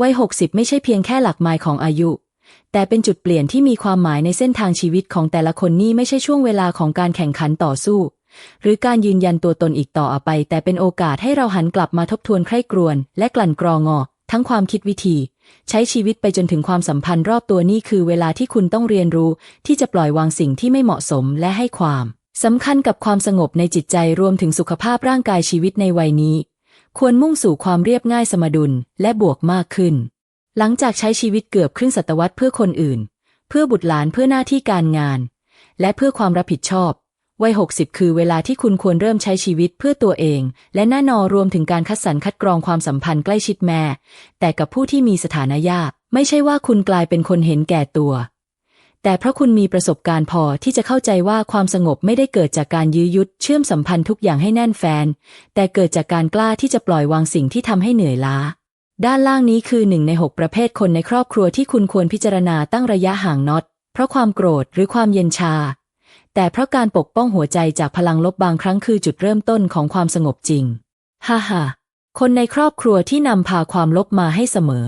วัย60ไม่ใช่เพียงแค่หลักไมล์ของอายุ แต่เป็นจุดเปลี่ยนที่มีความหมายในเส้นทางชีวิตของแต่ละคนนี่ไม่ใช่ช่วงเวลาของการแข่งขันต่อสู้ หรือการยืนยันตัวตนอีกต่อไป แต่เป็นโอกาสให้เราหันกลับมาทบทวนใคร่ครวญและกลั่นกรองอทั้งความคิดวิธี ใช้ชีวิตไปจนถึงความสัมพันธ์รอบตัวนี่คือเวลาที่คุณต้องเรียนรู้ ที่จะปล่อยวางสิ่งที่ไม่เหมาะสมและให้ความสำคัญกับความสงบในจิตใจรวมถึงสุขภาพร่างกายชีวิตในวัยนี้ ควรมุ่งสู่ความเรียบง่ายสมดุลและบวกมากขึ้น หลังจากใช้ชีวิตเกือบครึ่งศตวรรษเพื่อคนอื่น เพื่อบุตรหลานเพื่อหน้าที่การงาน และเพื่อความรับผิดชอบ วัย 60 คือเวลาที่คุณควรเริ่มใช้ชีวิตเพื่อตัวเอง และแน่นอนรวมถึงการคัดสรรคัดกรองความสัมพันธ์ใกล้ชิดแม่ แต่กับผู้ที่มีสถานะยาก ไม่ใช่ว่าคุณกลายเป็นคนเห็นแก่ตัว แต่เพราะคุณมีประสบการณ์พอที่จะเข้าใจว่าความสงบไม่ได้เกิดจากการยื้อยุดเชื่อมสัมพันธ์ทุกอย่างให้แน่นแฟน แต่เกิดจากการกล้าที่จะปล่อยวางสิ่งที่ทำให้เหนื่อยล้า ด้านล่างนี้คือหนึ่งในหกประเภทคนในครอบครัวที่คุณควรพิจารณาตั้งระยะห่างน็อต เพราะความโกรธหรือความเย็นชา แต่เพราะการปกป้องหัวใจจากพลังลบบางครั้งคือจุดเริ่มต้นของความสงบจริง ฮ่าฮ่าคนในครอบครัวที่นำพาความลบมาให้เสมอ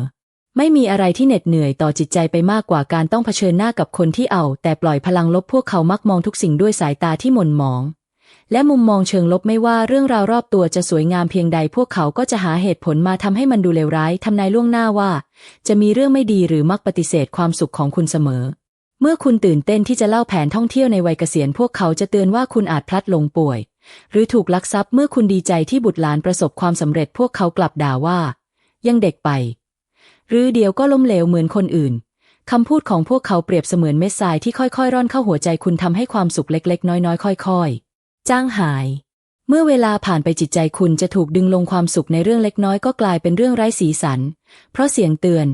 ไม่มีอะไรที่เหน็ดเหนื่อยต่อจิตใจไปมากกว่าการต้องเผชิญหน้ากับคนที่เอา แต่ปล่อยพลังลบพวกเขามักมองทุกสิ่งด้วยสายตาที่หม่นหมอง และมุมมองเชิงลบไม่ว่าเรื่องราวรอบตัวจะสวยงามเพียงใด พวกเขาก็จะหาเหตุผลมาทำให้มันดูเลวร้ายทำนายล่วงหน้าว่า จะมีเรื่องไม่ดีหรือมักปฏิเสธความสุขของคุณเสมอ เมื่อคุณตื่นเต้นที่จะเล่าแผนท่องเที่ยวในวัยเกษียณพวกเขาจะเตือนว่าคุณอาจพลัดหลงป่วย หรือถูกลักทรัพย์เมื่อคุณดีใจที่บุตรหลานประสบความสำเร็จพวกเขากลับด่าว่า ยังเด็กไป หรือเดี๋ยวก็ล้มเหลวเหมือนคนอื่นคำพูดของพวกเขาเปรียบเสมือนเม็ดทรายที่ค่อยๆ ร่อนเข้าหัวใจคุณทำให้ความสุขเล็กๆ น้อยๆ ค่อยๆ จ้างหาย เมื่อเวลาผ่านไปจิตใจคุณจะถูกดึงลงความสุขในเรื่องเล็กน้อยก็กลายเป็นเรื่องไร้สีสัน เพราะเสียงเตือน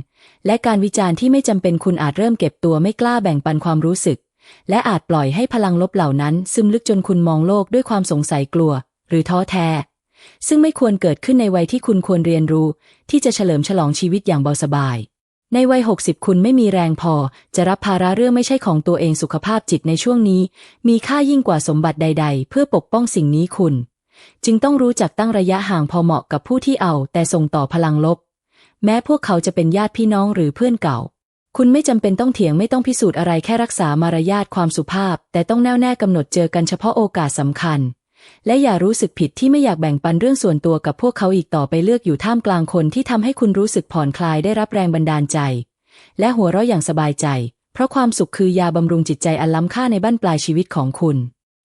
และการวิจารณ์ที่ไม่จำเป็นคุณอาจเริ่มเก็บตัวไม่กล้าแบ่งปันความรู้สึก และอาจปล่อยให้พลังลบเหล่านั้น ซึมลึกจนคุณมองโลกด้วยความสงสัยกลัว หรือท้อแท้ ซึ่งไม่ควรเกิดขึ้นในวัยที่คุณควรเรียนรู้ ที่จะเฉลิมฉลองชีวิตอย่างเบาสบาย ในวัย 60 คุณไม่มีแรงพอ จะรับภาระเรื่องไม่ใช่ของตัวเองสุขภาพจิตในช่วงนี้ มีค่ายิ่งกว่าสมบัติใด ๆ เพื่อปกป้องสิ่งนี้คุณ จึงต้องรู้จักตั้งระยะห่างพอเหมาะกับผู้ที่เอา แต่ส่งต่อพลังลบ แม้พวกเขาจะเป็นญาติพี่น้องหรือเพื่อนเก่าคุณไม่จำเป็นต้องเถียงไม่ต้องพิสูจน์อะไรแค่รักษามารยาทความสุภาพ แต่ต้องแน่วแน่กำหนดเจอกันเฉพาะโอกาสสำคัญ และอย่ารู้สึกผิดที่ไม่อยากแบ่งปันเรื่องส่วนตัวกับพวกเขาอีกต่อไปเลือกอยู่ท่ามกลางคนที่ทำให้คุณรู้สึกผ่อนคลายได้รับแรงบันดาลใจ และหัวเราะอย่างสบายใจ เพราะความสุขคือยาบำรุงจิตใจอันล้ำค่าในบั้นปลายชีวิตของคุณ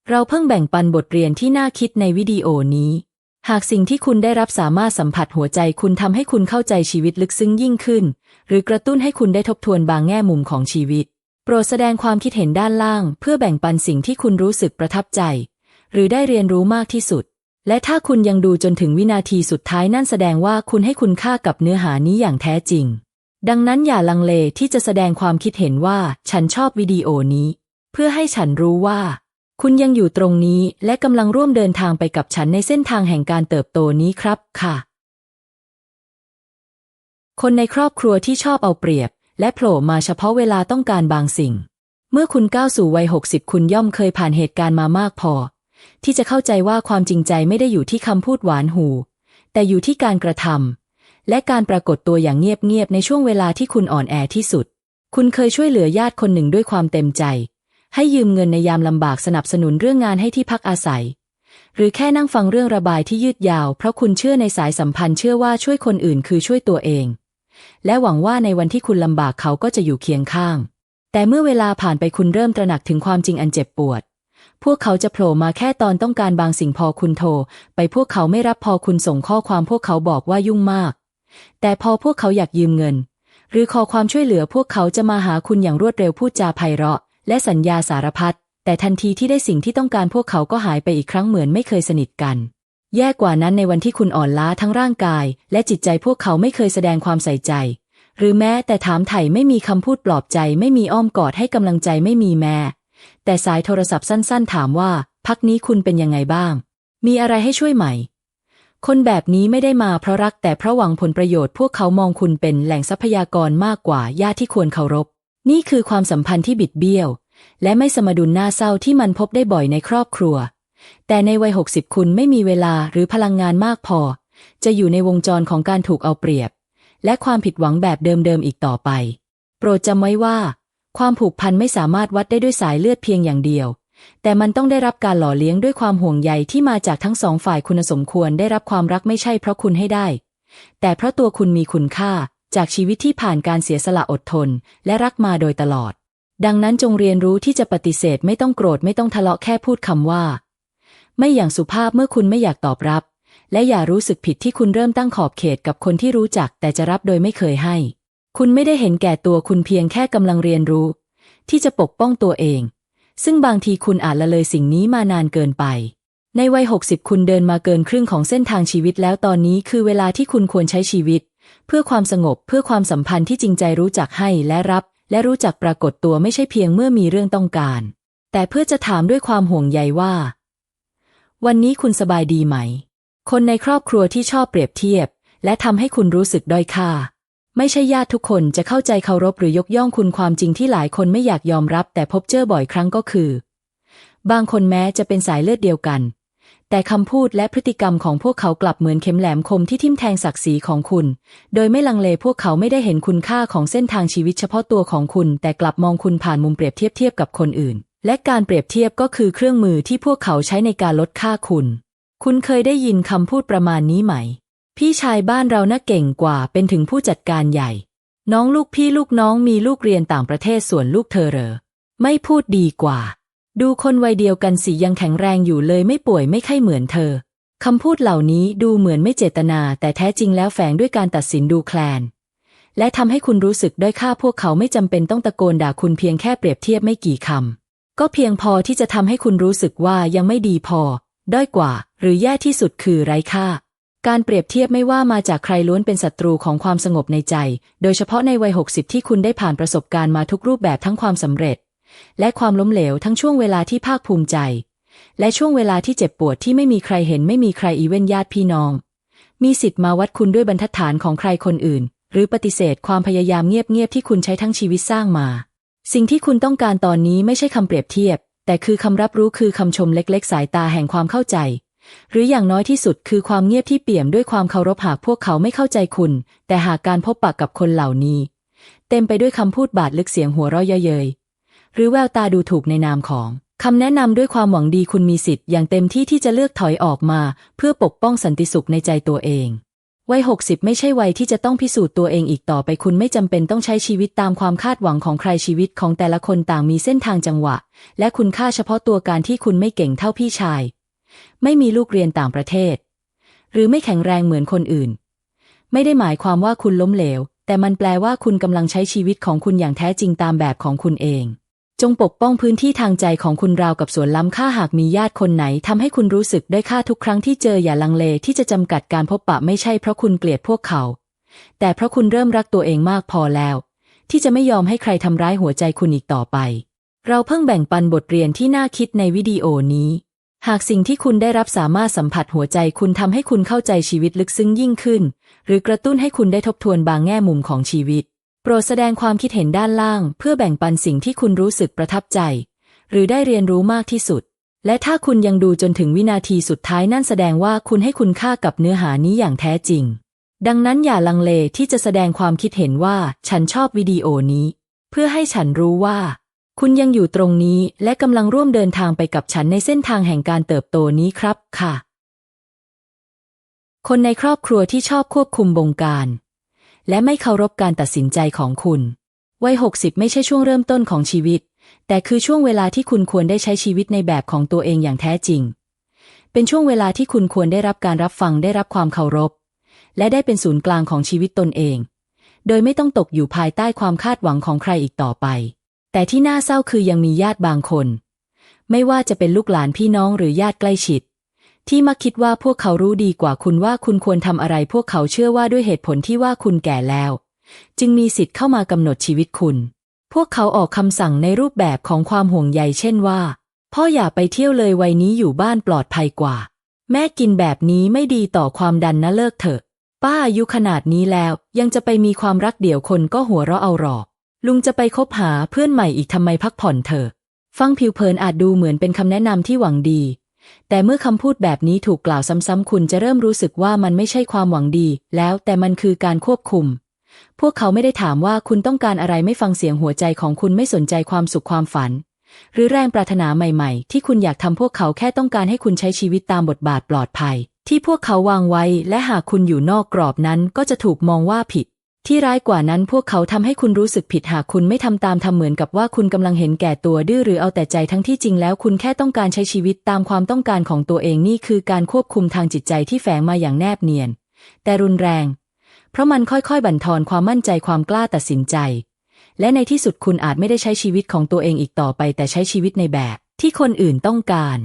เราเพิ่งแบ่งปันบทเรียนที่น่าคิดในวิดีโอนี้ หากสิ่งที่คุณได้รับสามารถสัมผัสหัวใจคุณทำให้คุณเข้าใจชีวิตลึกซึ้งยิ่งขึ้น หรือกระตุ้นให้คุณได้ทบทวนบางแง่มุมของชีวิต โปรดแสดงความคิดเห็นด้านล่าง เพื่อแบ่งปันสิ่งที่คุณรู้สึกประทับใจ หรือได้เรียนรู้มากที่สุด และถ้าคุณยังดูจนถึงวินาทีสุดท้ายนั่นแสดงว่าคุณให้คุณค่ากับเนื้อหานี้อย่างแท้จริง ดังนั้นอย่าลังเลที่จะแสดงความคิดเห็นว่าฉันชอบวิดีโอนี้ เพื่อให้ฉันรู้ว่า คุณยังอยู่ตรงนี้และกำลังร่วมเดินทางไปกับฉันในเส้นทางแห่งการเติบโตนี้ครับค่ะ คนในครอบครัวที่ชอบเอาเปรียบ และโผล่มาเฉพาะเวลาต้องการบางสิ่งเมื่อคุณก้าวสู่วัย 60 คุณย่อมเคยผ่านเหตุการณ์มามากพอ ที่จะเข้าใจว่าความจริงใจไม่ได้อยู่ที่คำพูดหวานหู แต่อยู่ที่การกระทำและการปรากฏตัวอย่างเงียบๆในช่วงเวลาที่คุณอ่อนแอที่สุด คุณเคยช่วยเหลือญาติคนหนึ่งด้วยความเต็มใจ ให้ยืมเงินในยามลำบากสนับสนุนเรื่องงานให้ที่พักอาศัย หรือแค่นั่งฟังเรื่องระบายที่ยืดยาว เพราะคุณเชื่อในสายสัมพันธ์เชื่อว่าช่วยคนอื่นคือช่วยตัวเอง และหวังว่าในวันที่คุณลำบากเขาก็จะอยู่เคียงข้าง แต่เมื่อเวลาผ่านไปคุณเริ่มตระหนักถึงความจริงอันเจ็บปวด พวกเขาจะโผล่มาแค่ตอนต้องการบางสิ่งพอคุณโทร ไปพวกเขาไม่รับพอคุณส่งข้อความพวกเขาบอกว่ายุ่งมาก แต่พอพวกเขาอยากยืมเงิน หรือขอความช่วยเหลือพวกเขาจะมาหาคุณอย่างรวดเร็วพูดจาไพเราะ และสัญญาสารพัดแต่ทันทีที่ได้สิ่งที่ต้องการพวกเขาก็หายไปอีกครั้งเหมือนไม่เคยสนิทกัน แย่กว่านั้นในวันที่คุณอ่อนล้าทั้งร่างกาย และจิตใจพวกเขาไม่เคยแสดงความใส่ใจ หรือแม้แต่ถามไถ่ไม่มีคำพูดปลอบใจ ไม่มีอ้อมกอดให้กำลังใจไม่มีแม้ แต่สายโทรศัพท์สั้น ๆ ถามว่า พักนี้คุณเป็นยังไงบ้าง มีอะไรให้ช่วยไหม คนแบบนี้ไม่ได้มาเพราะรักแต่เพราะหวังผลประโยชน์พวกเขามองคุณเป็นแหล่งทรัพยากรมากกว่าญาติที่ควรเคารพ นี่คือความสัมพันธ์ที่บิดเบี้ยว และไม่สมดุลน่าเศร้าที่มันพบได้บ่อยในครอบครัว แต่ในวัย60คุณไม่มีเวลาหรือพลังงานมากพอ จะอยู่ในวงจรของการถูกเอาเปรียบ และความผิดหวังแบบเดิมๆอีกต่อไป โปรดจำไว้ว่า ความผูกพันไม่สามารถวัดได้ด้วยสายเลือดเพียงอย่างเดียว แต่มันต้องได้รับการหล่อเลี้ยงด้วยความห่วงใยที่มาจากทั้งสองฝ่ายคุณสมควรได้รับความรักไม่ใช่เพราะคุณให้ได้ แต่เพราะตัวคุณมีคุณค่าจากชีวิตที่ผ่านการเสียสละอดทน และรักมาโดยตลอด ดังนั้นจงเรียนรู้ที่จะปฏิเสธไม่ต้องโกรธไม่ต้องทะเลาะแค่พูดคำว่า ไม่อย่างสุภาพเมื่อคุณไม่อยากตอบรับ และอย่ารู้สึกผิดที่คุณเริ่มตั้งขอบเขตกับคนที่รู้จักแต่จะรับโดยไม่เคยให้ คุณไม่ได้เห็นแก่ตัวคุณเพียงแค่กำลังเรียนรู้ ที่จะปกป้องตัวเอง ซึ่งบางทีคุณอาจละเลยสิ่งนี้มานานเกินไป ในวัย60คุณเดินมาเกินครึ่งของเส้นทางชีวิตแล้วตอนนี้คือเวลาที่คุณควรใช้ชีวิต เพื่อความสงบเพื่อความสัมพันธ์ที่จริงใจรู้จักให้และรับ และรู้จักปรากฏตัวไม่ใช่เพียงเมื่อมีเรื่องต้องการ แต่เพื่อจะถามด้วยความห่วงใยว่า วันนี้คุณสบายดีไหม คนในครอบครัวที่ชอบเปรียบเทียบ และทำให้คุณรู้สึกด้อยค่า ไม่ใช่ญาติทุกคนจะเข้าใจเคารพหรือยกย่องคุณความจริงที่หลายคนไม่อยากยอมรับ แต่พบเจอบ่อยครั้งก็คือ บางคนแม้จะเป็นสายเลือดเดียวกัน แต่คำพูดและพฤติกรรมของพวกเขากลับเหมือนเข็มแหลมคมที่ทิ่มแทงศักดิ์ศรีของคุณ โดยไม่ลังเลพวกเขาไม่ได้เห็นคุณค่าของเส้นทางชีวิตเฉพาะตัวของคุณ แต่กลับมองคุณผ่านมุมเปรียบเทียบเทียบกับคนอื่น และการเปรียบเทียบก็คือเครื่องมือที่พวกเขาใช้ในการลดค่าคุณ คุณเคยได้ยินคำพูดประมาณนี้ไหม พี่ชายบ้านเราน่าเก่งกว่าเป็นถึงผู้จัดการใหญ่ น้องลูกพี่ลูกน้องมีลูกเรียนต่างประเทศส่วนลูกเธอเหรอ ไม่พูดดีกว่า ดูคนวัยเดียวกันสิยังแข็งแรงอยู่เลยไม่ป่วยไม่ไข้เหมือนเธอคำพูดเหล่านี้ดูเหมือนไม่เจตนา แต่แท้จริงแล้วแฝงด้วยการตัดสินดูแคลน และทำให้คุณรู้สึกด้อยค่าพวกเขาไม่จำเป็นต้องตะโกนด่าคุณเพียงแค่เปรียบเทียบไม่กี่คำก็เพียงพอที่จะทำให้คุณรู้สึกว่ายังไม่ดีพอ ด้อยกว่า หรือแย่ที่สุดคือไร้ค่า การเปรียบเทียบไม่ว่ามาจากใครล้วนเป็นศัตรูของความสงบในใจ โดยเฉพาะในวัย 60 ที่คุณได้ผ่านประสบการณ์มาทุกรูปแบบทั้งความสำเร็จ และความล้มเหลวทั้งช่วงเวลาที่ภาคภูมิใจ และช่วงเวลาที่เจ็บปวดที่ไม่มีใครเห็นไม่มีใครอีเว้นญาติพี่น้อง มีสิทธิ์มาวัดคุณด้วยบรรทัดฐานของใครคนอื่น หรือปฏิเสธความพยายามเงียบๆที่คุณใช้ทั้งชีวิตสร้างมา สิ่งที่คุณต้องการตอนนี้ไม่ใช่คำเปรียบเทียบ แต่คือคำรับรู้คือคำชมเล็ก ๆ สายตาแห่งความเข้าใจ หรืออย่างน้อยที่สุดคือความเงียบที่เปี่ยมด้วยความเคารพหากพวกเขาไม่เข้าใจคุณ แต่หากการพบปะกกับคนเหล่านี้ เต็มไปด้วยคำพูดบาดลึกเสียงหัวเราะเยาะเย้ยหรือแววตาดูถูกในนามของคำแนะนำด้วยความหวังดีคุณมีสิทธิ์อย่างเต็มที่ที่จะเลือกถอยออกมา เพื่อปกป้องสันติสุขในใจตัวเองวัยหกสิบไม่ใช่วัยที่จะต้องพิสูจน์ตัวเองอีกต่อไปคุณไม่จำเป็นต้องใช้ชีวิตตามความคาดหวังของใครชีวิตของแต่ละคนต่างมีเส้นทางจังหวะ และคุณค่าเฉพาะตัวการที่คุณไม่เก่งเท่าพี่ชาย ไม่มีลูกเรียนต่างประเทศ หรือไม่แข็งแรงเหมือนคนอื่น ไม่ได้หมายความว่าคุณล้มเหลว แต่มันแปลว่าคุณกำลังใช้ชีวิตของคุณอย่างแท้จริงตามแบบของคุณเอง จงปกป้องพื้นที่ทางใจของคุณราวกับสวนล้ำค่าหากมีญาติคนไหนทำให้คุณรู้สึกได้ค่าทุกครั้งที่เจออย่าลังเลที่จะจำกัดการพบปะไม่ใช่เพราะคุณเกลียดพวกเขา แต่เพราะคุณเริ่มรักตัวเองมากพอแล้ว ที่จะไม่ยอมให้ใครทำร้ายหัวใจคุณอีกต่อไปเราเพิ่งแบ่งปันบทเรียนที่น่าคิดในวิดีโอนี้ หากสิ่งที่คุณได้รับสามารถสัมผัสหัวใจคุณทำให้คุณเข้าใจชีวิตลึกซึ้งยิ่งขึ้น หรือกระตุ้นให้คุณได้ทบทวนบางแง่มุมของชีวิต โปรดแสดงความคิดเห็นด้านล่าง เพื่อแบ่งปันสิ่งที่คุณรู้สึกประทับใจ หรือได้เรียนรู้มากที่สุด และถ้าคุณยังดูจนถึงวินาทีสุดท้ายนั่นแสดงว่าคุณให้คุณค่ากับเนื้อหานี้อย่างแท้จริง ดังนั้นอย่าลังเลที่จะแสดงความคิดเห็นว่า ฉันชอบวิดีโอนี้ เพื่อให้ฉันรู้ว่า คุณยังอยู่ตรงนี้และกำลังร่วมเดินทางไปกับฉันในเส้นทางแห่งการเติบโตนี้ครับ ค่ะ คนในครอบครัวที่ชอบควบคุมบงการ และไม่เคารพการตัดสินใจของคุณ วัยหกสิบไม่ใช่ช่วงเริ่มต้นของชีวิต แต่คือช่วงเวลาที่คุณควรได้ใช้ชีวิตในแบบของตัวเองอย่างแท้จริง เป็นช่วงเวลาที่คุณควรได้รับการรับฟังได้รับความเคารพ และได้เป็นศูนย์กลางของชีวิตตนเอง โดยไม่ต้องตกอยู่ภายใต้ความคาดหวังของใครอีกต่อไป แต่ที่น่าเศร้าคือยังมีญาติบางคน ไม่ว่าจะเป็นลูกหลานพี่น้องหรือญาติใกล้ชิด ที่มักคิดว่าพวกเขารู้ดีกว่าคุณว่าคุณควรทำอะไร พวกเขาเชื่อว่าด้วยเหตุผลที่ว่าคุณแก่แล้ว จึงมีสิทธิ์เข้ามากำหนดชีวิตคุณ พวกเขาออกคำสั่งในรูปแบบของความห่วงใยเช่นว่า พ่ออย่าไปเที่ยวเลยวัยนี้อยู่บ้านปลอดภัยกว่า แม่กินแบบนี้ไม่ดีต่อความดันนะเลิกเถอะ ป้าอายุขนาดนี้แล้วยังจะไปมีความรักเดี่ยวคนก็หัวเราะเอาหรอก ลุงจะไปคบหาเพื่อนใหม่อีกทำไมพักผ่อนเถอะ ฟังผิวเผินอาจดูเหมือนเป็นคำแนะนำที่หวังดี แต่เมื่อคำพูดแบบนี้ถูกกล่าวซ้ำๆคุณจะเริ่มรู้สึกว่ามันไม่ใช่ความหวังดี แล้วแต่มันคือการควบคุม พวกเขาไม่ได้ถามว่าคุณต้องการอะไรไม่ฟังเสียงหัวใจของคุณไม่สนใจความสุขความฝัน หรือแรงปรารถนาใหม่ ๆ ที่คุณอยากทำพวกเขาแค่ต้องการให้คุณใช้ชีวิตตามบทบาทปลอดภัย ที่พวกเขาวางไว้ และหากคุณอยู่นอกกรอบนั้นก็จะถูกมองว่าผิด ที่ร้ายกว่านั้นพวกเขาทำให้คุณรู้สึกผิดหากคุณไม่ทำตามทำเหมือนกับว่าคุณกำลังเห็นแก่ตัวดื้อหรือเอาแต่ใจทั้งที่จริงแล้วคุณแค่ต้องการใช้ชีวิตตามความต้องการของตัวเองนี่คือการควบคุมทางจิตใจที่แฝงมาอย่างแนบเนียน แต่รุนแรง เพราะมันค่อยๆ บั่นทอนความมั่นใจความกล้าตัดสินใจ และในที่สุดคุณอาจไม่ได้ใช้ชีวิตของตัวเองอีกต่อไป แต่ใช้ชีวิตในแบบที่คนอื่นต้องการ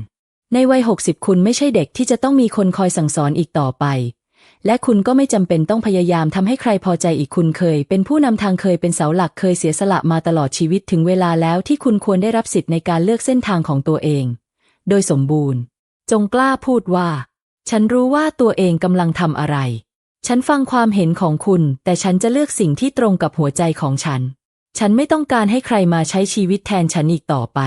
ในวัยหกสิบคุณไม่ใช่เด็กที่จะต้องมีคนคอยสั่งสอนอีกต่อไป และคุณก็ไม่จำเป็นต้องพยายามทำให้ใครพอใจอีกคุณเคย เป็นผู้นำทางเคยเป็นเสาหลักเคยเสียสละมาตลอดชีวิตถึงเวลาแล้วที่คุณควรได้รับสิทธิ์ในการเลือกเส้นทางของตัวเอง โดยสมบูรณ์ จงกล้าพูดว่า ฉันรู้ว่าตัวเองกำลังทำอะไร ฉันฟังความเห็นของคุณ แต่ฉันจะเลือกสิ่งที่ตรงกับหัวใจของฉัน ฉันไม่ต้องการให้ใครมาใช้ชีวิตแทนฉันอีกต่อไป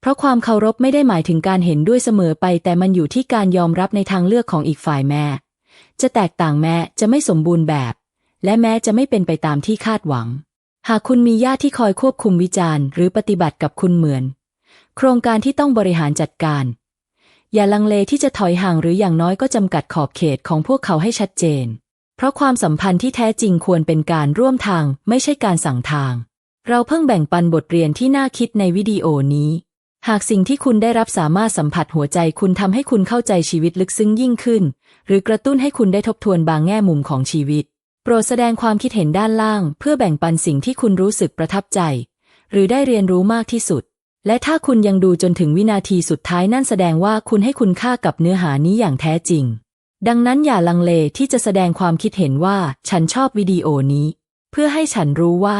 เพราะความเคารพไม่ได้หมายถึงการเห็นด้วยเสมอไป แต่มันอยู่ที่การยอมรับในทางเลือกของอีกฝ่ายแม่ จะแตกต่างแม้จะไม่สมบูรณ์แบบ และแม้จะไม่เป็นไปตามที่คาดหวัง หากคุณมีญาติที่คอยควบคุมวิจารณ์หรือปฏิบัติกับคุณเหมือน โครงการที่ต้องบริหารจัดการ อย่าลังเลที่จะถอยห่างหรืออย่างน้อยก็จำกัดขอบเขตของพวกเขาให้ชัดเจน เพราะความสัมพันธ์ที่แท้จริงควรเป็นการร่วมทาง ไม่ใช่การสั่งทาง เราเพิ่งแบ่งปันบทเรียนที่น่าคิดในวิดีโอนี้ หากสิ่งที่คุณได้รับสามารถสัมผัสหัวใจคุณทำให้คุณเข้าใจชีวิตลึกซึ้งยิ่งขึ้น หรือกระตุ้นให้คุณได้ทบทวนบางแง่มุมของชีวิต โปรดแสดงความคิดเห็นด้านล่าง เพื่อแบ่งปันสิ่งที่คุณรู้สึกประทับใจ หรือได้เรียนรู้มากที่สุด และถ้าคุณยังดูจนถึงวินาทีสุดท้ายนั่นแสดงว่าคุณให้คุณค่ากับเนื้อหานี้อย่างแท้จริง ดังนั้นอย่าลังเลที่จะแสดงความคิดเห็นว่า ฉันชอบวิดีโอนี้ เพื่อให้ฉันรู้ว่า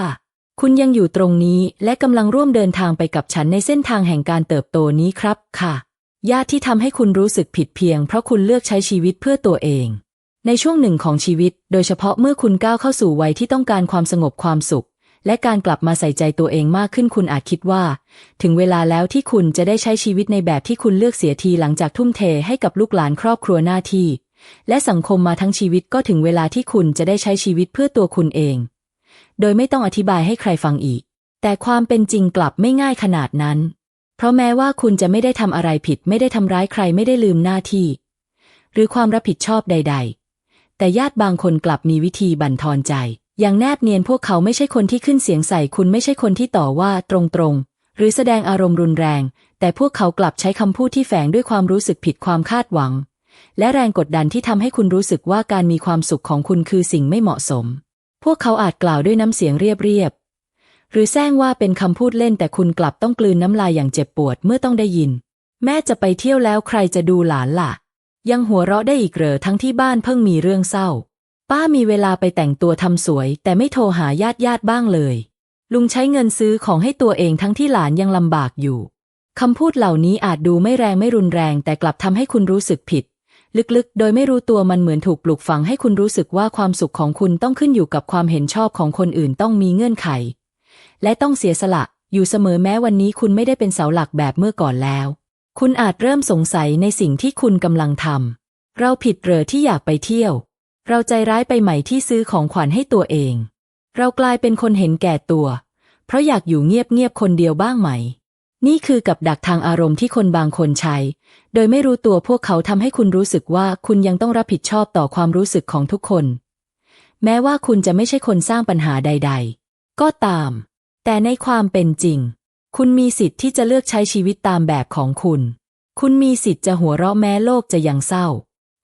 คุณยังอยู่ตรงนี้และกำลังร่วมเดินทางไปกับฉันในเส้นทางแห่งการเติบโตนี้ครับ ค่ะญาติที่ทำให้คุณรู้สึกผิดเพียง เพราะคุณเลือกใช้ชีวิตเพื่อตัวเอง ในช่วงหนึ่งของชีวิต โดยเฉพาะเมื่อคุณก้าวเข้าสู่วัยที่ต้องการความสงบความสุข และการกลับมาใส่ใจตัวเองมากขึ้นคุณอาจคิดว่า ถึงเวลาแล้วที่คุณจะได้ใช้ชีวิตในแบบที่คุณเลือกเสียทีหลังจากทุ่มเทให้กับลูกหลานครอบครัวหน้าที่ และสังคมมาทั้งชีวิตก็ถึงเวลาที่คุณจะได้ใช้ชีวิตเพื่อตัวคุณเอง โดยไม่ต้องอธิบายให้ใครฟังอีก แต่ความเป็นจริงกลับไม่ง่ายขนาดนั้น เพราะแม้ว่าคุณจะไม่ได้ทำอะไรผิด ไม่ได้ทำร้ายใครไม่ได้ลืมหน้าที่ หรือความรับผิดชอบใด ๆ แต่ญาติบางคนกลับมีวิธีบั่นทอนใจ อย่างแนบเนียนพวกเขาไม่ใช่คนที่ขึ้นเสียงใส่คุณไม่ใช่คนที่ต่อว่าตรงๆ หรือแสดงอารมณ์รุนแรง แต่พวกเขากลับใช้คำพูดที่แฝงด้วยความรู้สึกผิดความคาดหวังและแรงกดดันที่ทำให้คุณรู้สึกว่าการมีความสุขของคุณคือสิ่งไม่เหมาะสม พวกเขาอาจกล่าวด้วยน้ำเสียงเรียบๆ หรือแซงว่าเป็นคำพูดเล่นแต่คุณกลับต้องกลืนน้ำลายอย่างเจ็บปวดเมื่อต้องได้ยิน แม่จะไปเที่ยวแล้วใครจะดูหลานล่ะ ยังหัวเราะได้อีกเหรอทั้งที่บ้านเพิ่งมีเรื่องเศร้า ป้ามีเวลาไปแต่งตัวทำสวย แต่ไม่โทรหาญาติญาติบ้างเลย ลุงใช้เงินซื้อของให้ตัวเองทั้งที่หลานยังลำบากอยู่คำพูดเหล่านี้อาจดูไม่แรงไม่รุนแรงแต่กลับทำให้คุณรู้สึกผิด ลึกๆ โดยไม่รู้ตัวมันเหมือนถูกปลูกฝังให้คุณรู้สึกว่าความสุขของคุณต้องขึ้นอยู่กับความเห็นชอบของคนอื่นต้องมีเงื่อนไข และต้องเสียสละอยู่เสมอแม้วันนี้คุณไม่ได้เป็นเสาหลักแบบเมื่อก่อนแล้ว คุณอาจเริ่มสงสัยในสิ่งที่คุณกำลังทำเราผิดเหรอที่อยากไปเที่ยว เราใจร้ายไปไหม่ที่ซื้อของขวัญให้ตัวเอง เรากลายเป็นคนเห็นแก่ตัว เพราะอยากอยู่เงียบๆคนเดียวบ้างไหม นี่คือกับดักทางอารมณ์ที่คนบางคนใช้ โดยไม่รู้ตัวพวกเขาทำให้คุณรู้สึกว่าคุณยังต้องรับผิดชอบต่อความรู้สึกของทุกคน แม้ว่าคุณจะไม่ใช่คนสร้างปัญหาใด ๆ ก็ตาม แต่ในความเป็นจริง คุณมีสิทธิ์ที่จะเลือกใช้ชีวิตตามแบบของคุณ คุณมีสิทธิ์จะหัวเราะแม้โลกจะยังเศร้า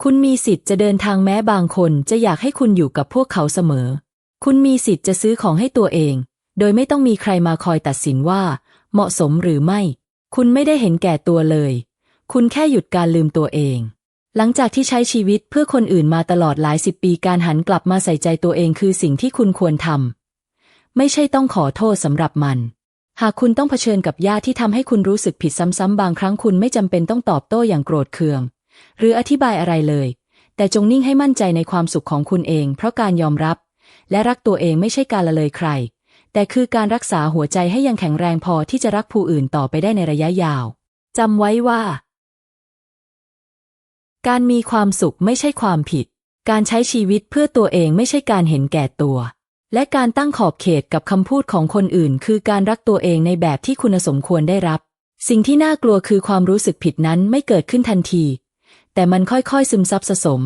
คุณมีสิทธิ์จะเดินทางแม้บางคนจะอยากให้คุณอยู่กับพวกเขาเสมอ คุณมีสิทธิ์จะซื้อของให้ตัวเอง โดยไม่ต้องมีใครมาคอยตัดสินว่า เหมาะสมหรือไม่ คุณไม่ได้เห็นแก่ตัวเลย คุณแค่หยุดการลืมตัวเอง หลังจากที่ใช้ชีวิตเพื่อคนอื่นมาตลอดหลายสิบปีการหันกลับมาใส่ใจตัวเองคือสิ่งที่คุณควรทำไม่ใช่ต้องขอโทษสำหรับมัน หากคุณต้องเผชิญกับญาติที่ทำให้คุณรู้สึกผิดซ้ำๆบางครั้งคุณไม่จำเป็นต้องตอบโต้อย่างโกรธเคือง หรืออธิบายอะไรเลย แต่จงนิ่งให้มั่นใจในความสุขของคุณเอง เพราะการยอมรับ และรักตัวเองไม่ใช่การละเลยใคร แต่คือการรักษาหัวใจให้ยังแข็งแรงพอที่จะรักผู้อื่นต่อไปได้ในระยะยาวจำไว้ว่า การมีความสุขไม่ใช่ความผิด การใช้ชีวิตเพื่อตัวเองไม่ใช่การเห็นแก่ตัว และการตั้งขอบเขตกับคำพูดของคนอื่น คือการรักตัวเองในแบบที่คุณสมควรได้รับ สิ่งที่น่ากลัวคือความรู้สึกผิดนั้นไม่เกิดขึ้นทันที แต่มันค่อยๆซึมซับสะสม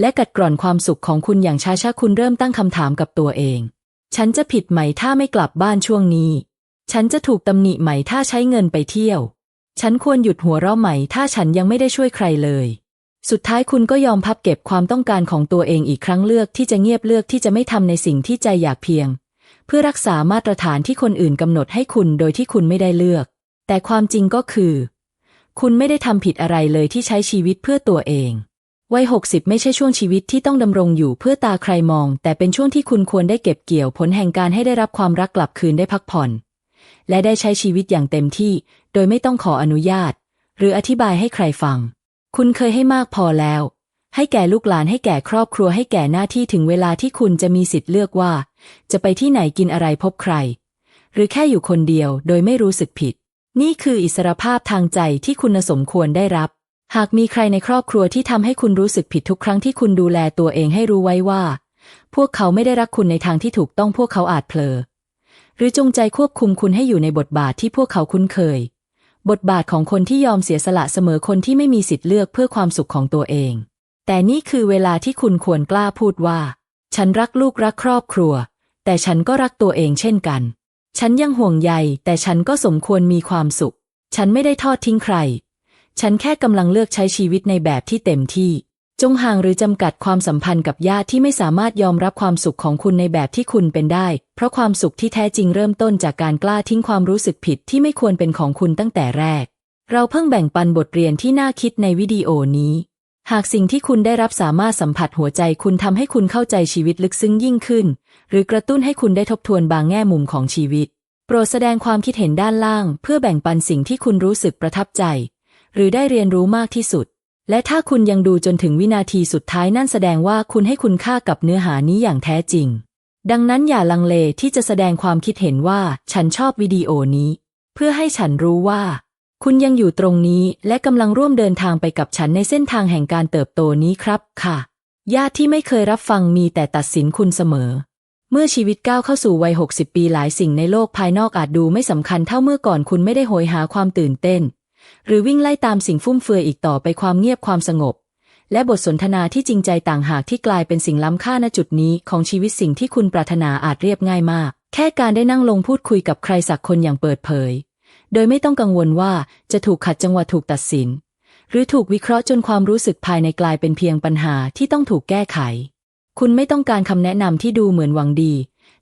และกัดกร่อนความสุขของคุณอย่างช้าๆคุณเริ่มตั้งคำถามกับตัวเอง ฉันจะผิดไหมถ้าไม่กลับบ้านช่วงนี้ ฉันจะถูกตำหนิไหมถ้าใช้เงินไปเที่ยว ฉันควรหยุดหัวเราะไหมถ้าฉันยังไม่ได้ช่วยใครเลย สุดท้ายคุณก็ยอมพับเก็บความต้องการของตัวเองอีกครั้งเลือกที่จะเงียบเลือกที่จะไม่ทำในสิ่งที่ใจอยากเพียง เพื่อรักษามาตรฐานที่คนอื่นกำหนดให้คุณโดยที่คุณไม่ได้เลือก แต่ความจริงก็คือ คุณไม่ได้ทำผิดอะไรเลยที่ใช้ชีวิตเพื่อตัวเอง วัยหกสิบไม่ใช่ช่วงชีวิตที่ต้องดำรงอยู่เพื่อตาใครมอง แต่เป็นช่วงที่คุณควรได้เก็บเกี่ยวผลแห่งการให้ได้รับความรักกลับคืนได้พักผ่อน และได้ใช้ชีวิตอย่างเต็มที่ โดยไม่ต้องขออนุญาต หรืออธิบายให้ใครฟัง คุณเคยให้มากพอแล้ว ให้แก่ลูกหลานให้แก่ครอบครัวให้แก่หน้าที่ถึงเวลาที่คุณจะมีสิทธิ์เลือกว่า จะไปที่ไหนกินอะไรพบใคร หรือแค่อยู่คนเดียวโดยไม่รู้สึกผิด นี่คืออิสรภาพทางใจที่คุณสมควรได้รับ หากมีใครในครอบครัวที่ทำให้คุณรู้สึกผิดทุกครั้งที่คุณดูแลตัวเองให้รู้ไว้ว่า พวกเขาไม่ได้รักคุณในทางที่ถูกต้องพวกเขาอาจเผลอ หรือจงใจควบคุมคุณให้อยู่ในบทบาทที่พวกเขาคุ้นเคย บทบาทของคนที่ยอมเสียสละเสมอคนที่ไม่มีสิทธิ์เลือกเพื่อความสุขของตัวเอง แต่นี่คือเวลาที่คุณควรกล้าพูดว่า ฉันรักลูกรักครอบครัว แต่ฉันก็รักตัวเองเช่นกัน ฉันยังห่วงใยแต่ฉันก็สมควรมีความสุข ฉันไม่ได้ทอดทิ้งใคร ฉันแค่กำลังเลือกใช้ชีวิตในแบบที่เต็มที่ จงห่างหรือจำกัดความสัมพันธ์กับญาติที่ไม่สามารถยอมรับความสุขของคุณในแบบที่คุณเป็นได้ เพราะความสุขที่แท้จริงเริ่มต้นจากการกล้าทิ้งความรู้สึกผิดที่ไม่ควรเป็นของคุณตั้งแต่แรก เราเพิ่งแบ่งปันบทเรียนที่น่าคิดในวิดีโอนี้ หากสิ่งที่คุณได้รับสามารถสัมผัสหัวใจคุณทำให้คุณเข้าใจชีวิตลึกซึ้งยิ่งขึ้น หรือกระตุ้นให้คุณได้ทบทวนบางแง่มุมของชีวิต โปรดแสดงความคิดเห็นด้านล่าง เพื่อแบ่งปันสิ่งที่คุณรู้สึกประทับใจ หรือได้เรียนรู้มากที่สุด และถ้าคุณยังดูจนถึงวินาทีสุดท้ายนั่นแสดงว่าคุณให้คุณค่ากับเนื้อหานี้อย่างแท้จริง ดังนั้นอย่าลังเลที่จะแสดงความคิดเห็นว่าฉันชอบวิดีโอนี้ เพื่อให้ฉันรู้ว่า คุณยังอยู่ตรงนี้และกำลังร่วมเดินทางไปกับฉันในเส้นทางแห่งการเติบโตนี้ครับค่ะ ญาติที่ไม่เคยรับฟังมีแต่ตัดสินคุณเสมอเมื่อชีวิตก้าวเข้าสู่วัย 60 ปีหลายสิ่งในโลกภายนอกอาจดูไม่สำคัญเท่าเมื่อก่อนคุณไม่ได้โหยหาความตื่นเต้น หรือวิ่งไล่ตามสิ่งฟุ่มเฟือยอีกต่อไปความเงียบความสงบ และบทสนทนาที่จริงใจต่างหากที่กลายเป็นสิ่งล้ำค่าณจุดนี้ของชีวิตสิ่งที่คุณปรารถนาอาจเรียบง่ายมาก แค่การได้นั่งลงพูดคุยกับใครสักคนอย่างเปิดเผย โดยไม่ต้องกังวลว่าจะถูกขัดจังหวะถูกตัดสิน หรือถูกวิเคราะห์จนความรู้สึกภายในกลายเป็นเพียงปัญหาที่ต้องถูกแก้ไข คุณไม่ต้องการคำแนะนำที่ดูเหมือนหวังดี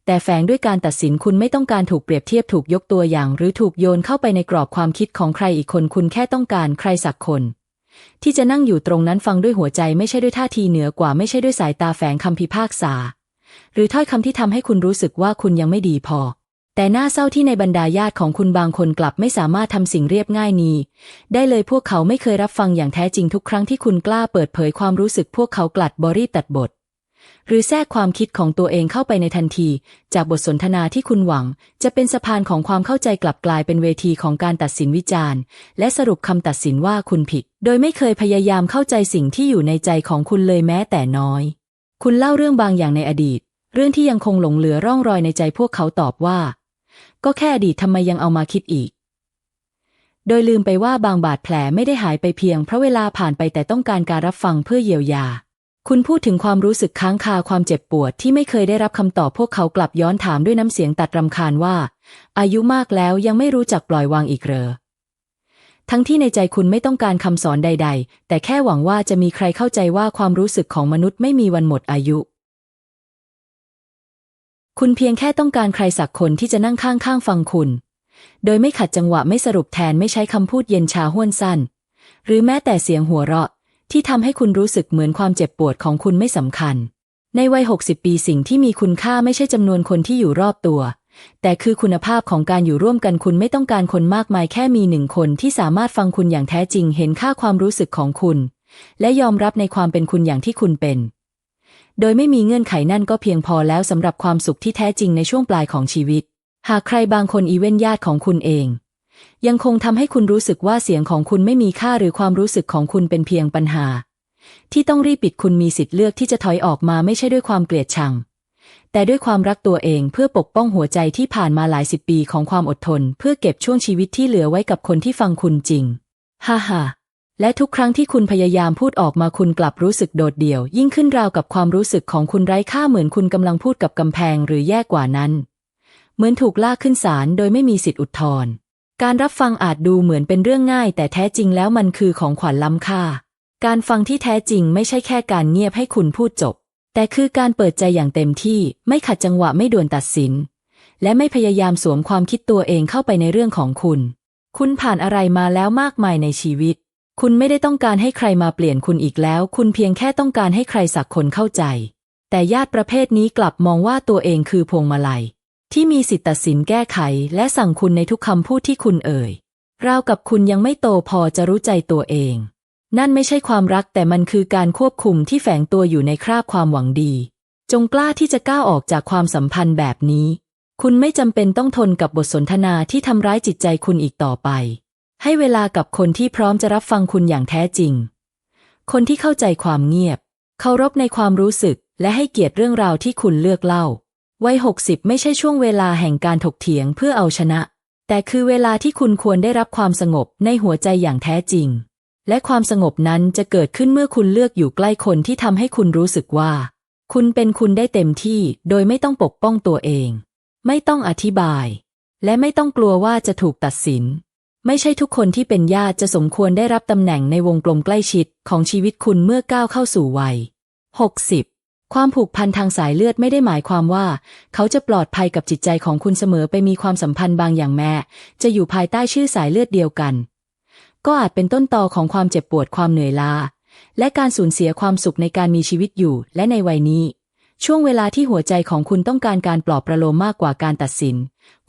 แต่แฝงด้วยการตัดสินคุณไม่ต้องการถูกเปรียบเทียบถูกยกตัวอย่าง หรือถูกโยนเข้าไปในกรอบความคิดของใครอีกคนคุณแค่ต้องการใครสักคน ที่จะนั่งอยู่ตรงนั้นฟังด้วยหัวใจไม่ใช่ด้วยท่าทีเหนือกว่าไม่ใช่ด้วยสายตาแฝงคำพิพากษา หรือถ้อยคำที่ทำให้คุณรู้สึกว่าคุณยังไม่ดีพอ แต่น่าเศร้าที่ในบรรดาญาติของคุณบางคนกลับไม่สามารถทำสิ่งเรียบง่ายนี้ ได้เลยพวกเขาไม่เคยรับฟังอย่างแท้จริงทุกครั้งที่คุณกล้าเปิดเผยความรู้สึกพวกเขากลัดบอรีตัดบท หรือแทรกความคิดของตัวเองเข้าไปในทันที จากบทสนทนาที่คุณหวัง จะเป็นสะพานของความเข้าใจกลับกลายเป็นเวทีของการตัดสินวิจารณ์ และสรุปคำตัดสินว่าคุณผิด โดยไม่เคยพยายามเข้าใจสิ่งที่อยู่ในใจของคุณเลยแม้แต่น้อย คุณเล่าเรื่องบางอย่างในอดีต เรื่องที่ยังคงหลงเหลือร่องรอยในใจพวกเขาตอบว่า ก็แค่อดีตทำไมยังเอามาคิดอีกโดยลืมไปว่าบางบาดแผลไม่ได้หายไปเพียงเพราะเวลาผ่านไปแต่ต้องการการรับฟังเพื่อเยียวยา คุณพูดถึงความรู้สึกค้างคาความเจ็บปวดที่ไม่เคยได้รับคำตอบพวกเขากลับย้อนถามด้วยน้ำเสียงตัดรำคาญว่า อายุมากแล้วยังไม่รู้จักปล่อยวางอีกเหรอ ทั้งที่ในใจคุณไม่ต้องการคำสอนใด ๆ แต่แค่หวังว่าจะมีใครเข้าใจว่าความรู้สึกของมนุษย์ไม่มีวันหมดอายุ คุณเพียงแค่ต้องการใครสักคนที่จะนั่งข้างๆฟังคุณ โดยไม่ขัดจังหวะไม่สรุปแทนไม่ใช้คำพูดเย็นชาห้วนสั้น หรือแม้แต่เสียงหัวเราะ ที่ทำให้คุณรู้สึกเหมือนความเจ็บปวดของคุณไม่สำคัญ ในวัย 60 ปีสิ่งที่มีคุณค่าไม่ใช่จำนวนคนที่อยู่รอบตัว แต่คือคุณภาพของการอยู่ร่วมกันคุณไม่ต้องการคนมากมายแค่มีหนึ่งคนที่สามารถฟังคุณอย่างแท้จริงเห็นค่าความรู้สึกของคุณ และยอมรับในความเป็นคุณอย่างที่คุณเป็น โดยไม่มีเงื่อนไขนั่นก็เพียงพอแล้วสำหรับความสุขที่แท้จริงในช่วงปลายของชีวิต หากใครบางคนอีเว้นญาติของคุณเอง ยังคงทำให้คุณรู้สึกว่าเสียงของคุณไม่มีค่าหรือความรู้สึกของคุณเป็นเพียงปัญหา ที่ต้องรีบปิดคุณมีสิทธิ์เลือกที่จะถอยออกมาไม่ใช่ด้วยความเกลียดชัง แต่ด้วยความรักตัวเองเพื่อปกป้องหัวใจที่ผ่านมาหลายสิบปีของความอดทน เพื่อเก็บช่วงชีวิตที่เหลือไว้กับคนที่ฟังคุณจริง ฮ่าฮ่าและทุกครั้งที่คุณพยายามพูดออกมาคุณกลับรู้สึกโดดเดี่ยว ยิ่งขึ้นราวกับความรู้สึกของคุณไร้ค่าเหมือนคุณกำลังพูดกับกำแพงหรือแย่กว่านั้น เหมือนถูกลากขึ้นศาลโดยไม่มีสิทธิอุทธรณ์ การรับฟังอาจดูเหมือนเป็นเรื่องง่าย แต่แท้จริงแล้วมันคือของขวัญล้ำค่า การฟังที่แท้จริงไม่ใช่แค่การเงียบให้คุณพูดจบ แต่คือการเปิดใจอย่างเต็มที่ ไม่ขัดจังหวะไม่ด่วนตัดสิน และไม่พยายามสวมความคิดตัวเองเข้าไปในเรื่องของคุณ คุณผ่านอะไรมาแล้วมากมายในชีวิต คุณไม่ได้ต้องการให้ใครมาเปลี่ยนคุณอีกแล้ว คุณเพียงแค่ต้องการให้ใครสักคนเข้าใจ แต่ญาติประเภทนี้กลับมองว่าตัวเองคือพวงมาลัย ที่มีสิทธิตัดสินแก้ไขและสั่งคุณในทุกคำพูดที่คุณเอ่ยราวกับคุณยังไม่โตพอจะรู้ใจตัวเอง นั่นไม่ใช่ความรักแต่มันคือการควบคุมที่แฝงตัวอยู่ในคราบความหวังดี จงกล้าที่จะก้าวออกจากความสัมพันธ์แบบนี้ คุณไม่จำเป็นต้องทนกับบทสนทนาที่ทำร้ายจิตใจคุณอีกต่อไป ให้เวลากับคนที่พร้อมจะรับฟังคุณอย่างแท้จริง คนที่เข้าใจความเงียบ เคารพในความรู้สึกและให้เกียรติเรื่องราวที่คุณเลือกเล่า วัยหกสิบไม่ใช่ช่วงเวลาแห่งการถกเถียงเพื่อเอาชนะ แต่คือเวลาที่คุณควรได้รับความสงบในหัวใจอย่างแท้จริง และความสงบนั้นจะเกิดขึ้นเมื่อคุณเลือกอยู่ใกล้คนที่ทำให้คุณรู้สึกว่า คุณเป็นคุณได้เต็มที่โดยไม่ต้องปกป้องตัวเอง ไม่ต้องอธิบาย และไม่ต้องกลัวว่าจะถูกตัดสิน ไม่ใช่ทุกคนที่เป็นญาติจะสมควรได้รับตำแหน่งในวงกลมใกล้ชิดของชีวิตคุณเมื่อก้าวเข้าสู่วัย60 ความผูกพันทางสายเลือดไม่ได้หมายความว่า เขาจะปลอดภัยกับจิตใจของคุณเสมอไปมีความสัมพันธ์บางอย่างแม้จะอยู่ภายใต้ชื่อสายเลือดเดียวกัน ก็อาจเป็นต้นตอของความเจ็บปวดความเหนื่อยล้าและการสูญเสียความสุขในการมีชีวิตอยู่ และในวัยนี้ ช่วงเวลาที่หัวใจของคุณต้องการการปลอบประโลมมากกว่าการตัดสิน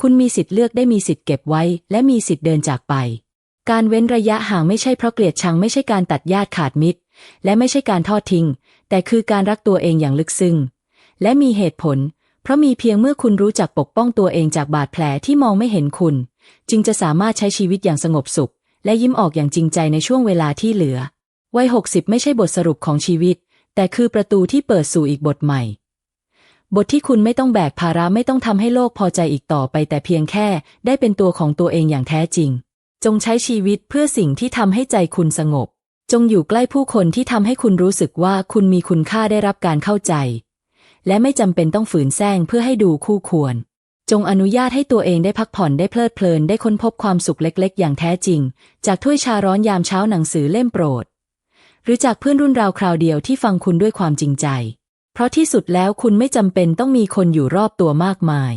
คุณมีสิทธิ์เลือกได้มีสิทธิ์เก็บไว้ และมีสิทธิ์เดินจากไป การเว้นระยะห่างไม่ใช่เพราะเกลียดชังไม่ใช่การตัดญาติขาดมิตร และไม่ใช่การทอดทิ้ง แต่คือการรักตัวเองอย่างลึกซึ้งและมีเหตุผล เพราะมีเพียงเมื่อคุณรู้จักปกป้องตัวเองจากบาดแผลที่มองไม่เห็นคุณ จึงจะสามารถใช้ชีวิตอย่างสงบสุข และยิ้มออกอย่างจริงใจในช่วงเวลาที่เหลือวัยหกสิบไม่ใช่บทสรุปของชีวิต แต่คือประตูที่เปิดสู่อีกบทใหม่ บทที่คุณไม่ต้องแบกภาระไม่ต้องทำให้โลกพอใจอีกต่อไป แต่เพียงแค่ได้เป็นตัวของตัวเองอย่างแท้จริง จงใช้ชีวิตเพื่อสิ่งที่ทำให้ใจคุณสงบ จงอยู่ใกล้ผู้คนที่ทำให้คุณรู้สึกว่าคุณมีคุณค่าได้รับการเข้าใจ และไม่จำเป็นต้องฝืนแซงเพื่อให้ดูคู่ควร จงอนุญาตให้ตัวเองได้พักผ่อนได้เพลิดเพลินได้ค้นพบความสุขเล็ก ๆ อย่างแท้จริง จากถ้วยชาร้อนยามเช้าหนังสือเล่มโปรด หรือจากเพื่อนรุ่นราวคราวเดียวที่ฟังคุณด้วยความจริงใจ เพราะที่สุดแล้วคุณไม่จำเป็นต้องมีคนอยู่รอบตัวมากมาย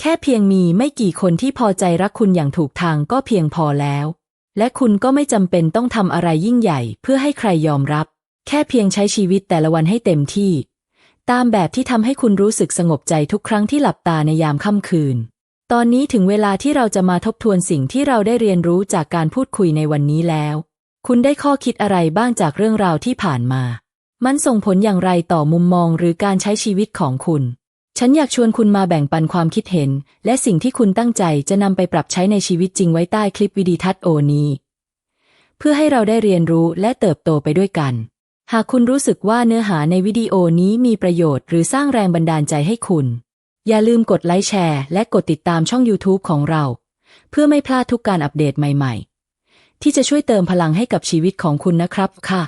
แค่เพียงมีไม่กี่คนที่พอใจรักคุณอย่างถูกทางก็เพียงพอแล้ว และคุณก็ไม่จำเป็นต้องทำอะไรยิ่งใหญ่เพื่อให้ใครยอมรับ แค่เพียงใช้ชีวิตแต่ละวันให้เต็มที่ ตามแบบที่ทำให้คุณรู้สึกสงบใจทุกครั้งที่หลับตาในยามค่ำคืน ตอนนี้ถึงเวลาที่เราจะมาทบทวนสิ่งที่เราได้เรียนรู้จากการพูดคุยในวันนี้แล้ว คุณได้ข้อคิดอะไรบ้างจากเรื่องราวที่ผ่านมา มันส่งผลอย่างไรต่อมุมมองหรือการใช้ชีวิตของคุณ ฉันอยากชวนคุณมาแบ่งปันความคิดเห็น และสิ่งที่คุณตั้งใจจะนำไปปรับใช้ในชีวิตจริงไว้ใต้คลิปวิดีทัศน์โอนี้ เพื่อให้เราได้เรียนรู้และเติบโตไปด้วยกัน หากคุณรู้สึกว่าเนื้อหาในวิดีโอนี้มีประโยชน์ หรือสร้างแรงบันดาลใจให้คุณ อย่าลืมกดไลค์แชร์ และกดติดตามช่อง YouTube ของเรา เพื่อไม่พลาดทุกการอัปเดตใหม่ ๆ ที่จะช่วยเติมพลังให้กับชีวิตของคุณนะครับค่ะ